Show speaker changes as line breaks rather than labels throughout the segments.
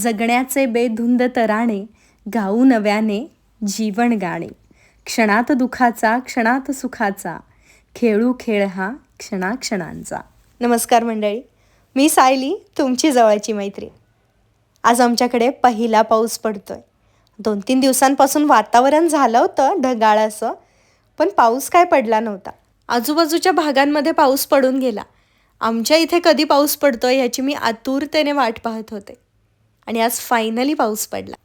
जगण्याचे बेधुंद तराणे गाऊ नव्याने जीवन गाणे. क्षणात दुखाचा क्षणात सुखाचा. खेळू खेळ हा क्षणाक्षणांचा. नमस्कार मंडळी मी सायली तुमची जवळची मैत्री आज आमच्याकडे पहिला पाऊस पडतोय. दोन तीन दिवसांपासून वातावरण झालं होतं ढगाळ असं पण पाऊस काय पडला नव्हता. आजूबाजूच्या भागांमध्ये पाऊस पडून गेला. आमच्या इथे कधी पाऊस पडतोय याची मी आतुरतेने वाट पाहत होते. आणि आज फायनली पाऊस पडला.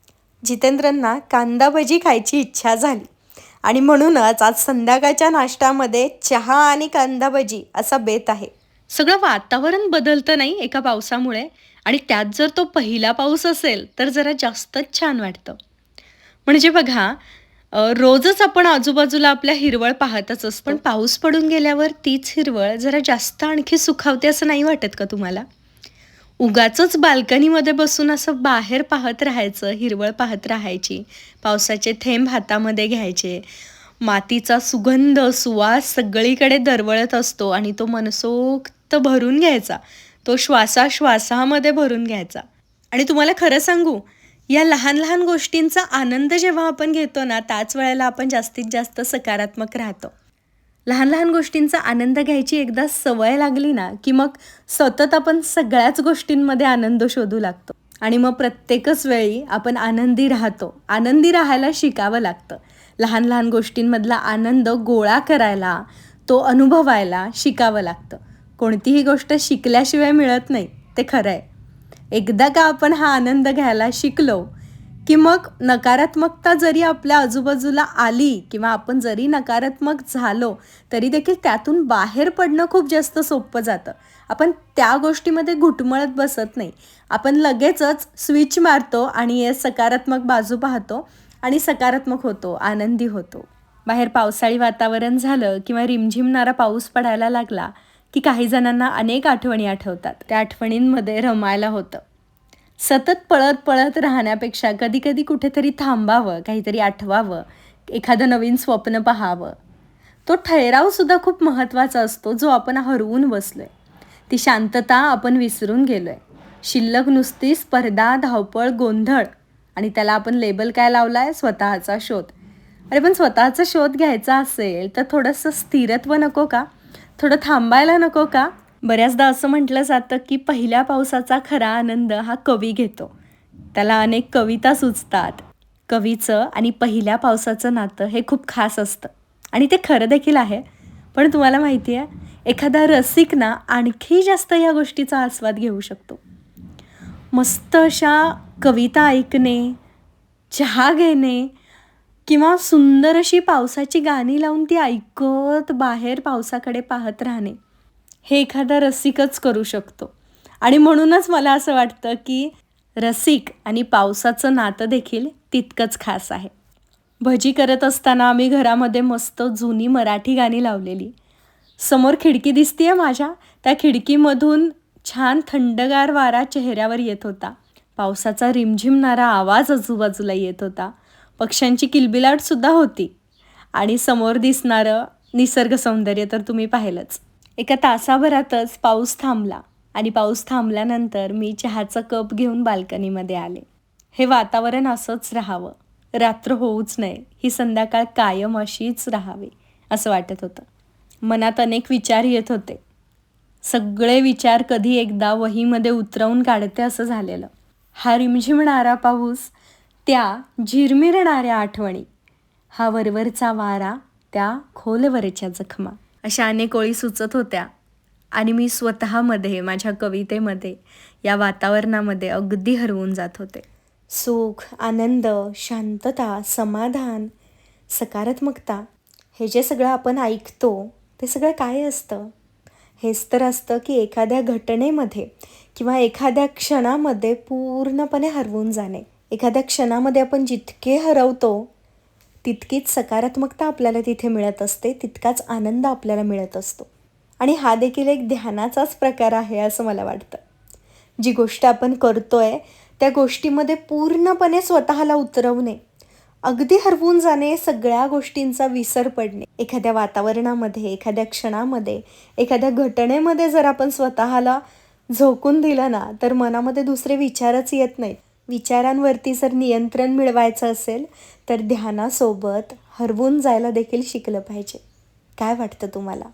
जितेंद्रांना कांदा भजी खायची इच्छा झाली. आणि म्हणूनच आज संध्याकाळच्या नाश्त्यामध्ये चहा आणि कांदा भजी असा बेत आहे. सगळं वातावरण बदलतं नाही एका पावसामुळे. आणि त्यात जर तो पहिला पाऊस असेल तर जरा जास्तच छान वाटतं. म्हणजे बघा रोजच आपण आजूबाजूला आपल्या हिरवळ पाहतच असतो. पण पाऊस पडून गेल्यावर तीच हिरवळ जरा जास्त आणखी सुखावते असं नाही वाटत का तुम्हाला? उगाच बाल्कनीमध्ये बसून असं बाहेर पाहत राहायचं हिरवळ पाहत राहायची. पावसाचे थेंब हातामध्ये घ्यायचे. मातीचा सुगंध सुवास सगळीकडे दरवळत असतो आणि तो मनसोक्त भरून घ्यायचा. तो श्वासाश्वासामध्ये भरून घ्यायचा. आणि तुम्हाला खरं सांगू या लहान लहान गोष्टींचा आनंद जेव्हा आपण घेतो ना त्याच वेळेला आपण जास्तीत जास्त सकारात्मक राहतो. लहान लहान गोष्टींचा आनंद घ्यायची एकदा सवय लागली ना की मग सतत आपण सगळ्याच गोष्टींमध्ये आनंद शोधू लागतो. आणि मग प्रत्येकच वेळी आपण आनंदी राहतो. आनंदी राहायला शिकावं लागतं. लहान लहान गोष्टींमधला आनंद गोळा करायला तो अनुभवायला शिकावं लागतं. कोणतीही गोष्ट शिकल्याशिवाय मिळत नाही. ते खरं आहे एकदा का आपण हा आनंद घ्यायला शिकलो की मग नकारात्मकता जरी आपल्या आजूबाजूला आली किंवा आपण जरी नकारात्मक झालो तरी देखील त्यातून बाहेर पडणं खूप जास्त सोपं जातं. आपण त्या गोष्टीमध्ये घुटमळत बसत नाही. आपण लगेचच स्विच मारतो आणि सकारात्मक बाजू पाहतो आणि सकारात्मक होतो आनंदी होतो. बाहेर पावसाळी वातावरण झालं किंवा रिमझिमणारा पाऊस पडायला लागला की काही जणांना अनेक आठवणी आठवतात. त्या आठवणींमध्ये रमायला होतं. सतत पळत पळत राहण्यापेक्षा कधी कधी कुठेतरी थांबावं काहीतरी आठवावं एखादं नवीन स्वप्न पाहावं. तो ठहरावसुद्धा खूप महत्त्वाचा असतो जो आपण हरवून बसलो आहे ती शांतता आपण विसरून गेलो आहे शिल्लक नुसती स्पर्धा धावपळ गोंधळ आणि त्याला आपण लेबल काय लावला आहे स्वतःचा शोध. अरे पण स्वतःचा शोध घ्यायचा असेल तर थोडंसं स्थिरत्व नको का? थोडं थांबायला नको का? बऱ्याचदा असं म्हटलं जातं की पहिल्या पावसाचा खरा आनंद हा कवी घेतो. त्याला अनेक कविता सुचतात. कवीचं आणि पहिल्या पावसाचं नातं हे खूप खास असतं. आणि ते खरं देखील आहे. पण तुम्हाला माहिती आहे एखादा रसिक ना आणखी जास्त या गोष्टीचा आस्वाद घेऊ शकतो. मस्त अशा कविता ऐकणे चहा घेणे किंवा सुंदर अशी पावसाची गाणी लावून ती ऐकत बाहेर पावसाकडे पाहत राहणे. हे एखादा रसिकच करू शकतो. आणि म्हणूनच मला असं वाटतं की रसिक आणि पावसाचं नातं देखील तितकंच खास आहे. भजी करत असताना आम्ही घरामध्ये मस्त जुनी मराठी गाणी लावलेली. समोर खिडकी दिसतीये माझ्या त्या खिडकीमधून छान थंडगार वारा चेहऱ्यावर येत होता. पावसाचा रिमझिमणारा आवाज आजूबाजूला येत होता. पक्ष्यांची किलबिलाटसुद्धा होती. आणि समोर दिसणारं निसर्ग सौंदर्य तर तुम्ही पाहिलंच. एका तासाभरातच पाऊस थांबला आणि पाऊस थांबल्यानंतर मी चहाचा कप घेऊन बाल्कनीमध्ये आले. हे वातावरण असंच राहावं. रात्र होऊच नये. ही संध्याकाळ कायम अशीच राहावी असं वाटत होतं. मनात अनेक विचार येत होते. सगळे विचार कधी एकदा वहीमध्ये उतरवून काढते असं झालेलं. हा रिमझिमणारा पाऊस त्या झिरमिरणाऱ्या आठवणी हा वरवरचा वारा त्या खोलवरच्या जखमा. अशा अनेक ओळी सुचत होत्या. आणि मी स्वतःमध्ये माझ्या कवितेमध्ये या वातावरणामध्ये अगदी हरवून जात होते. सुख आनंद शांतता समाधान सकारात्मकता हे जे सगळं आपण ऐकतो ते सगळं काय असतं? हेच तर असतं की एखाद्या घटनेमध्ये किंवा एखाद्या क्षणामध्ये पूर्णपणे हरवून जाणे. एखाद्या क्षणामध्ये आपण जितके हरवतो तितकीच सकारात्मकता आपल्याला तिथे मिळत असते तितकाच आनंद आपल्याला मिळत असतो. आणि हा देखील एक ध्यानाचाच प्रकार आहे असं मला वाटतं. जी गोष्ट आपण करतोय त्या गोष्टीमध्ये पूर्णपणे स्वतःला उतरवणे अगदी हरवून जाणे सगळ्या गोष्टींचा विसर पडणे. एखाद्या वातावरणामध्ये एखाद्या क्षणामध्ये एखाद्या घटनेमध्ये जर आपण स्वतःला झोकून दिलं ना तर मनामध्ये दुसरे विचारच येत नाहीत. विचारांवरती जर नियंत्रण मिळवायचं असेल तर ध्यानासोबत हरवून जायला देखील शिकलं पाहिजे. काय वाटतं तुम्हाला?